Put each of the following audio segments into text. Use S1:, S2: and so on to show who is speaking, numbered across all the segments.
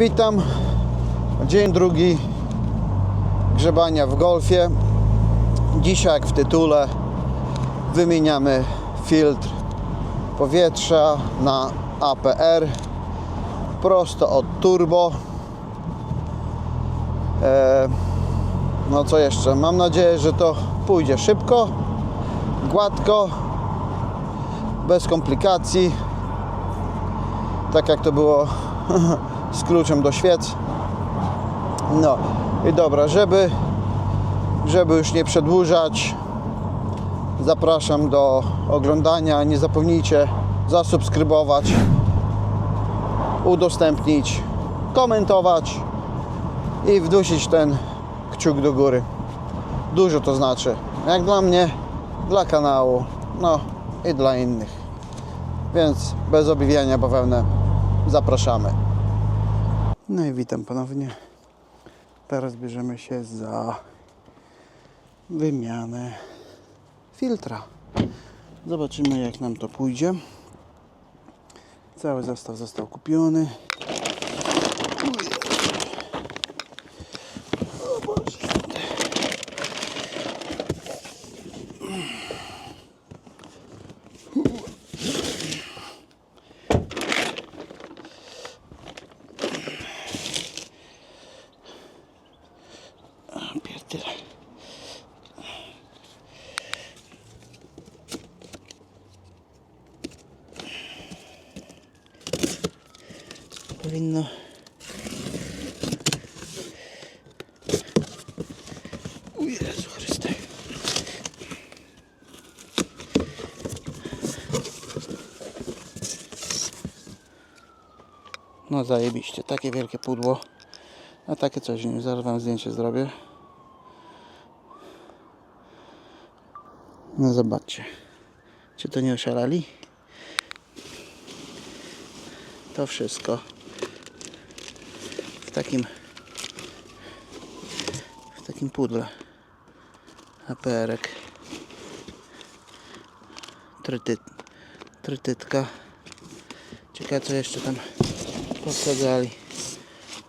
S1: Witam. Dzień drugi grzebania w golfie. Dzisiaj, jak w tytule, wymieniamy filtr powietrza na APR prosto od turbo. E, no co jeszcze? Mam nadzieję, że to pójdzie szybko, gładko, bez komplikacji. Tak jak to było z kluczem do świec. No i dobra, żeby, żeby już nie przedłużać, zapraszam do oglądania. Nie zapomnijcie zasubskrybować, udostępnić, komentować i wdusić ten kciuk do góry. Dużo to znaczy. Jak dla mnie, dla kanału, no i dla innych. Więc bez obiwiania bawełnę zapraszamy. No i witam ponownie. Teraz bierzemy się za wymianę filtra. Zobaczymy jak nam to pójdzie. Cały zestaw został kupiony. O Boże. A, pierdyle. Powinno O Jezu Chryste. No zajebiście, takie wielkie pudło. A takie coś, zaraz wam zdjęcie zrobię. No zobaczcie. Czy to nie oszalali? To wszystko w takim w takim pudle. APR-ek. Trytyt, trytytka. Ciekawe co jeszcze tam posadzali.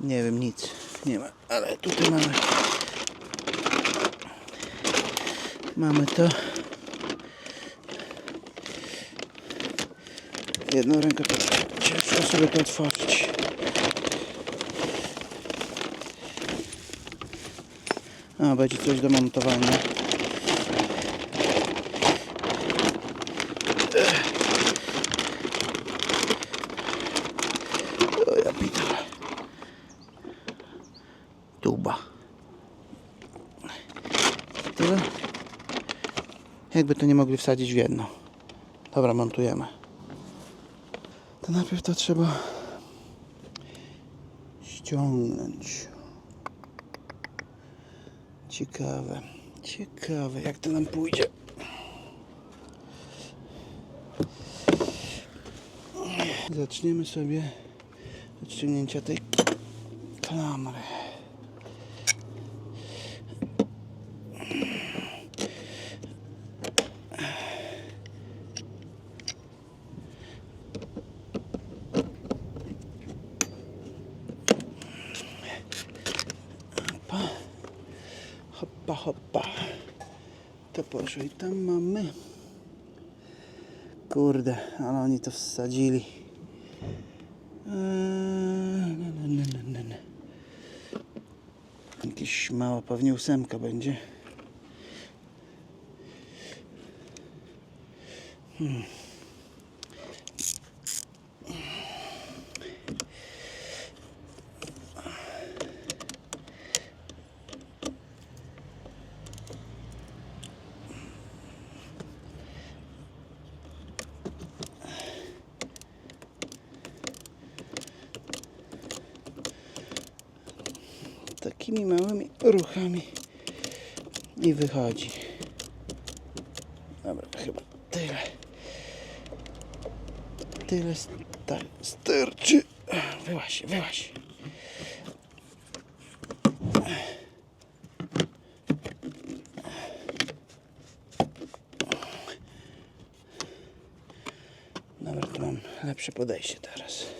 S1: Nie wiem, nic nie ma, ale tutaj mamy. Mamy to. Jedną ręką to ciężko sobie to otworzyć. A będzie coś do montowania o ja pitole tuba. Tyle. Jakby to nie mogli wsadzić w jedno. Dobra, montujemy. To najpierw to trzeba ściągnąć. Ciekawe. Ciekawe, jak to nam pójdzie. Zaczniemy sobie od ściągnięcia tej klamry. Hoppa. To poszło i tam mamy. Kurde, ale oni to wsadzili. Eee. Jakiś mała pewnie ósemka będzie. Takimi małymi ruchami i wychodzi. Dobra, chyba tyle. Tyle sta starczy. Wyłaś, wyłaś. Dobra, tu mam lepsze podejście teraz.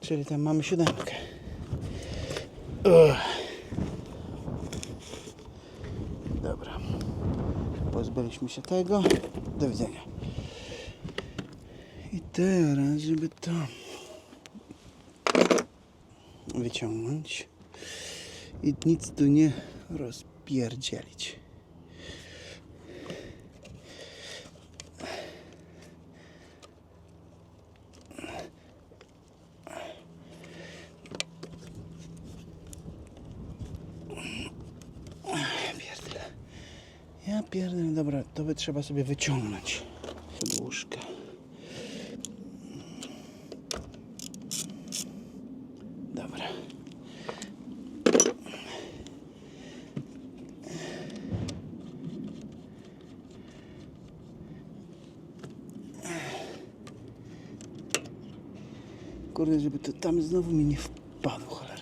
S1: Czyli tam mamy siódemkę. Ugh. Dobra. Pozbyliśmy się tego. Do widzenia. I teraz, żeby to wyciągnąć i nic tu nie rozpierdzielić. Pierdolę. Ja pierdolę, dobra, to by trzeba sobie wyciągnąć łóżka. Dobra. Kurde, żeby to tam znowu mi nie wpadło cholerstwo.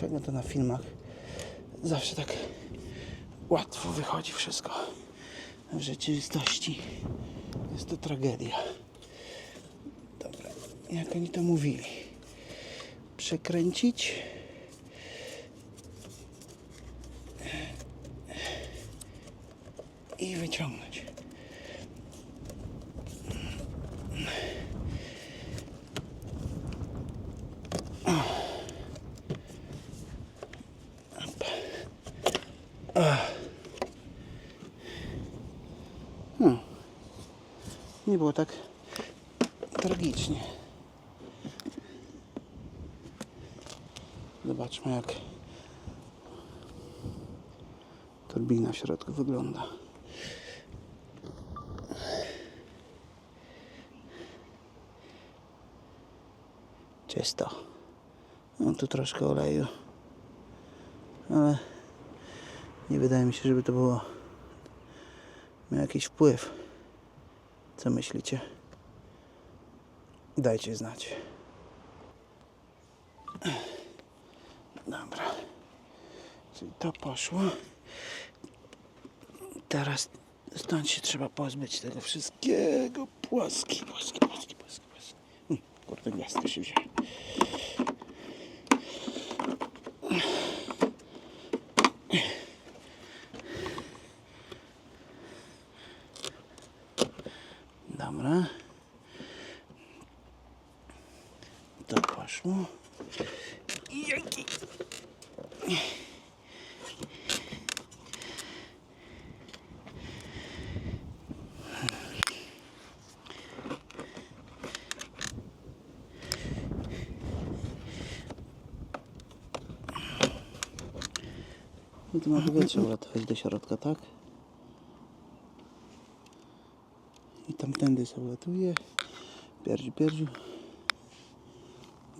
S1: Czego to na filmach zawsze tak łatwo wychodzi wszystko. W rzeczywistości jest to tragedia. Dobra, jak oni to mówili? Przekręcić. I wyciągnąć. Nie było tak tragicznie. Zobaczmy jak turbina w środku wygląda. Czysto. No tu troszkę oleju. Ale nie wydaje mi się, żeby to było miał jakiś wpływ. Co myślicie? Dajcie znać. Dobra. Czyli to poszło. Teraz stąd się trzeba pozbyć tego wszystkiego. Płaski, płaski, płaski, płaski, płaski. Hmm, Kurde, gwiazdkę się wziąłem. Dobra. To poszło. Jaki? I tu ma powietrze uratować do środka, tak? I tamtędy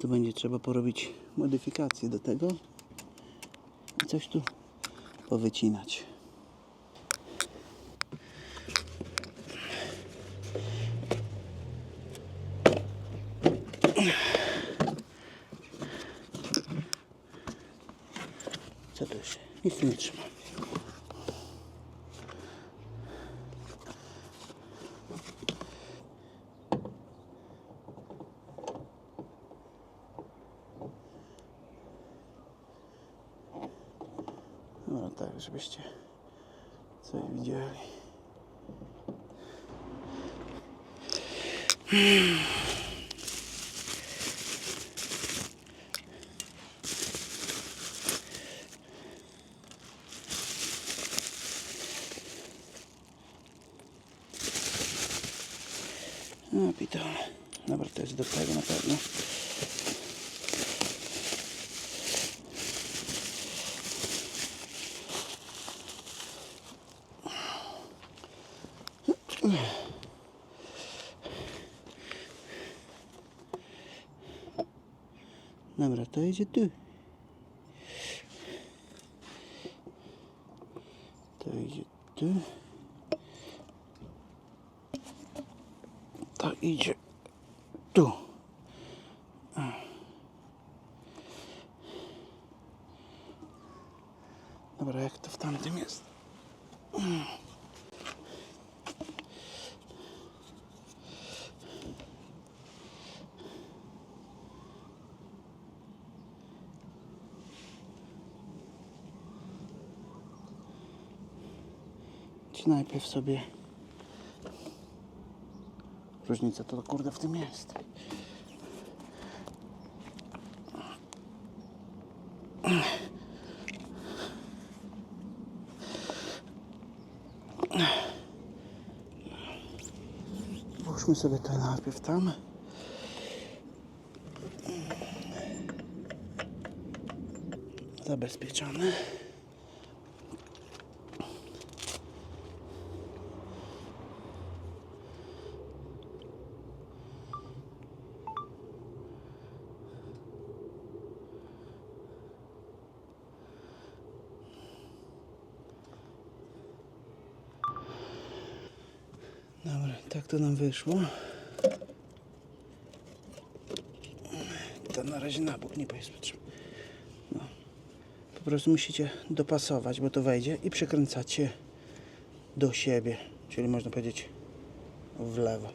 S1: Tu będzie trzeba porobić modyfikacje do tego. I coś tu powycinać. No tak, żebyście coś widzieli. Dobra, to idzie tu. To idzie tu. To idzie tu. Dobra, jak to w tamtym jest? Najpierw sobie różnica to kurde w tym jest. Włóżmy sobie to najpierw tam. Zabezpieczone. Dobra, tak to wyszło. To na razie na bok, nie pojedźmy. No. Po prostu musicie dopasować, bo to wejdzie i przekręcacie do siebie, czyli można powiedzieć w lewo.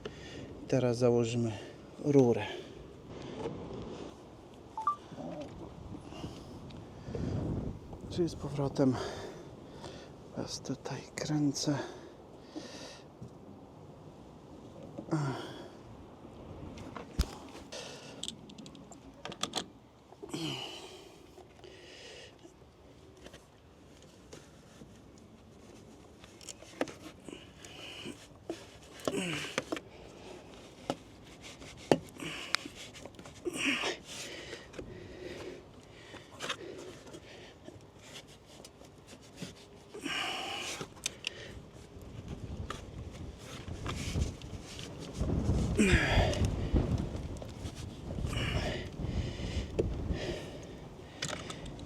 S1: Teraz założymy rurę. Czyli z powrotem was tutaj kręcę. Uh.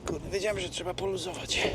S1: Kurde, wiedziałem, że trzeba poluzować.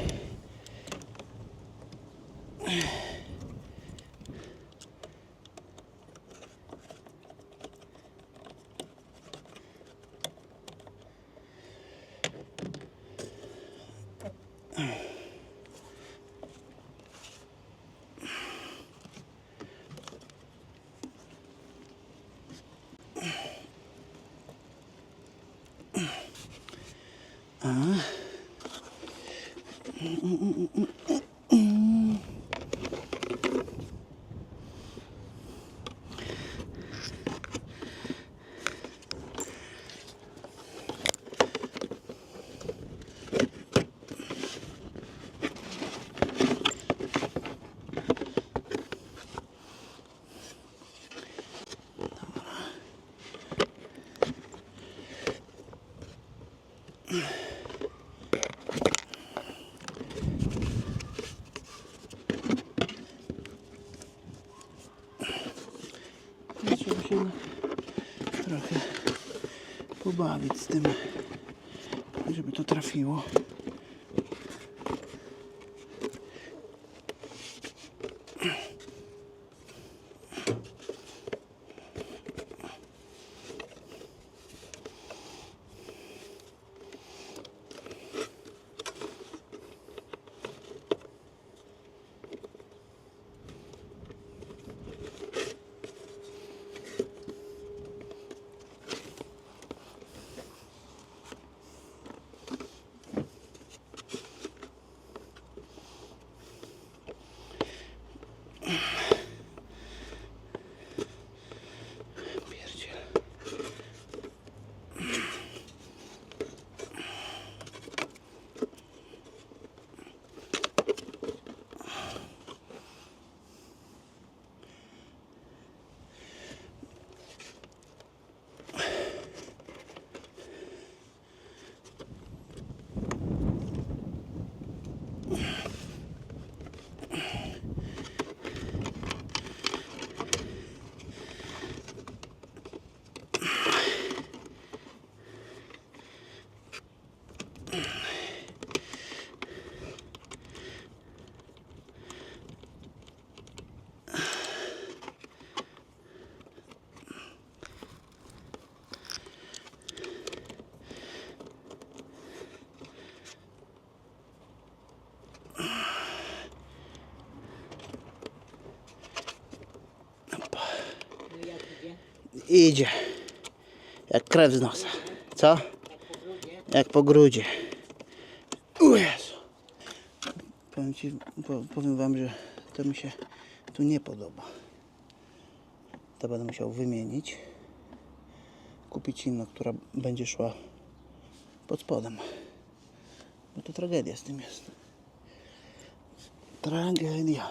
S1: No, Trzeba się trochę pobawić z tym, żeby to trafiło. Idzie. Jak krew z nosa. Co? Jak po grudzie. U Jezu. Powiem, ci, po, powiem wam, że to mi się tu nie podoba. To będę musiał wymienić. Kupić inną, która będzie szła pod spodem. No to tragedia z tym jest. Tragedia.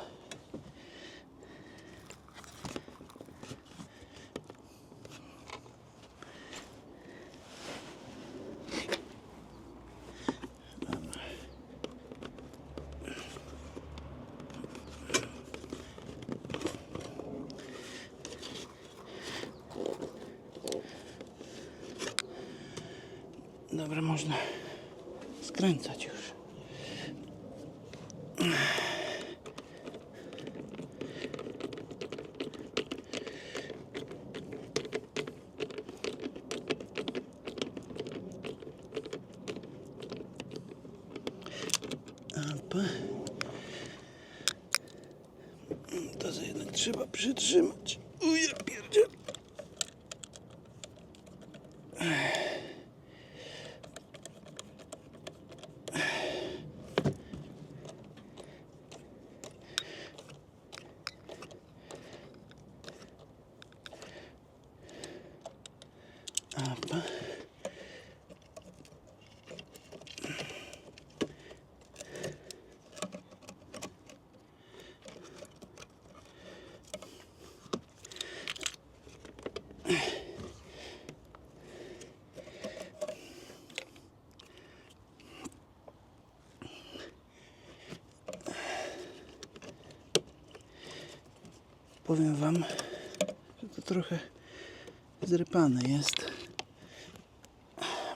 S1: Dobra, można skręcać już. Opa. Powiem wam, że to trochę zrypane jest,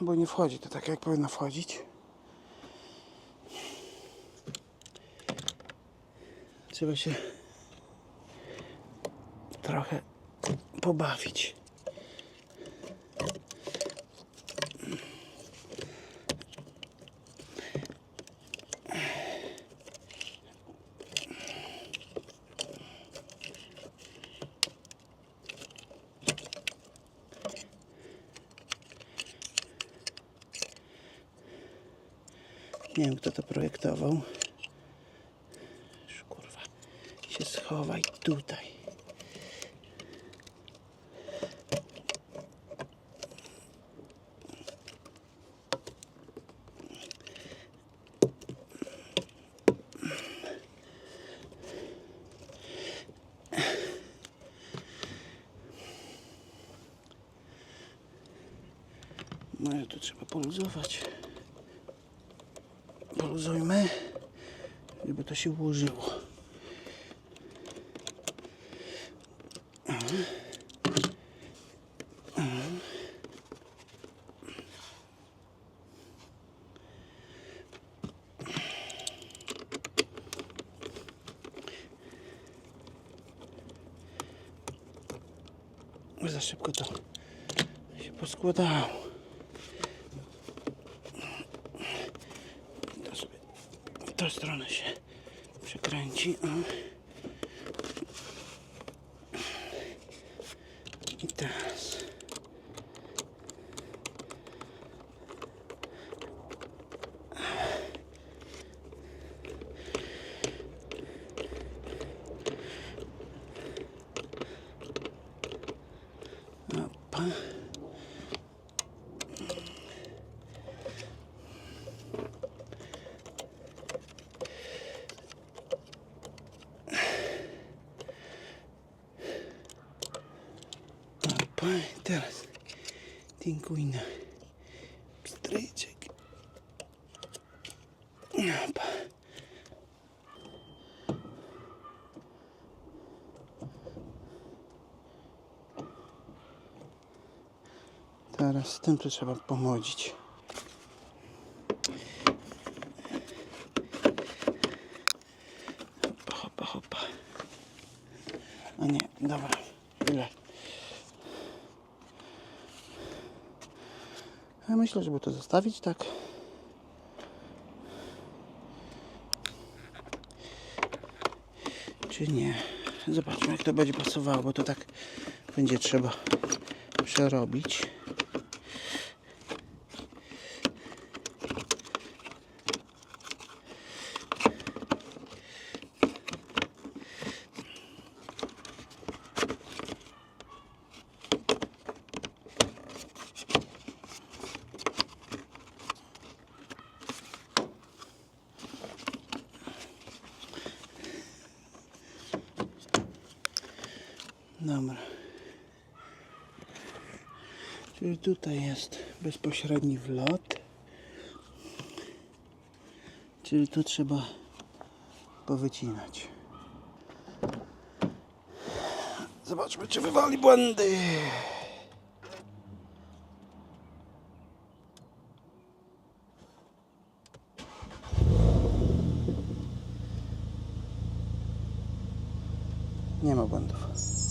S1: bo nie wchodzi to tak jak powinno wchodzić. Trzeba się trochę pobawić. Nie wiem kto to projektował. Kurwa, się schowaj tutaj. No tu trzeba poluzować. Poluzujmy, żeby to się ułożyło. Za szybko to się poskładało. To sobie w tą stronę się przekręci. O. I teraz. Opa. Opa, i teraz tinkuj na pstryczek. Opa. Teraz tym tu trzeba pomodzić. Hopa, hopa, hopa. A nie, dobra. Ile? Ja myślę, żeby to zostawić tak. Czy nie? Zobaczmy jak to będzie pasowało, bo to tak będzie trzeba przerobić. Dobra. Czyli tutaj jest bezpośredni wlot. Czyli tu trzeba powycinać. Zobaczmy, czy wywali błędy. Nie ma błędów.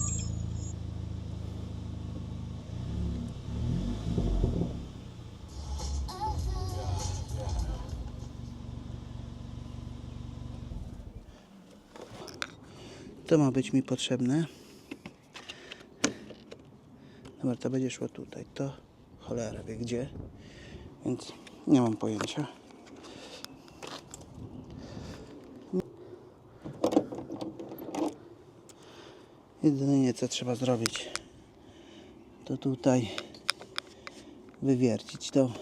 S1: To ma być mi potrzebne. Dobra, to będzie szło tutaj. To cholera wie gdzie. Więc nie mam pojęcia. Jedynie co trzeba zrobić, to tutaj wywiercić to,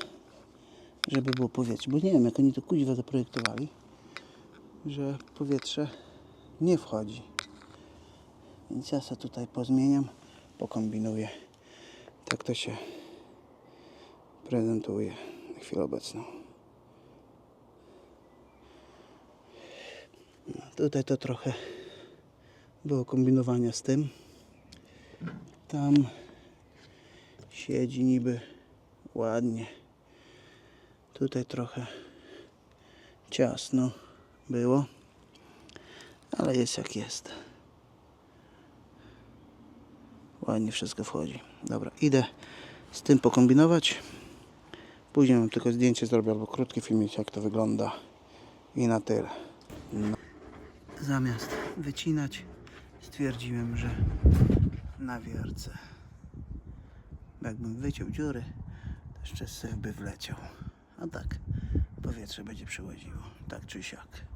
S1: żeby było powietrze. Bo nie wiem, jak oni to kuźwa zaprojektowali, że powietrze nie wchodzi. Więc ja sobie tutaj pozmieniam, pokombinuję. Tak to się prezentuje na chwilę obecną. No, tutaj to trochę było kombinowania z tym. Tam siedzi niby ładnie. Tutaj trochę ciasno było, ale jest jak jest. Ładnie wszystko wchodzi. Dobra, idę z tym pokombinować. Później mam tylko zdjęcie zrobię albo krótki filmik jak to wygląda i na tyle. No. Zamiast wycinać stwierdziłem, że na wiercę. Jakbym wyciął dziury, to jeszcze syf by wleciał. A tak powietrze będzie przychodziło, tak czy siak.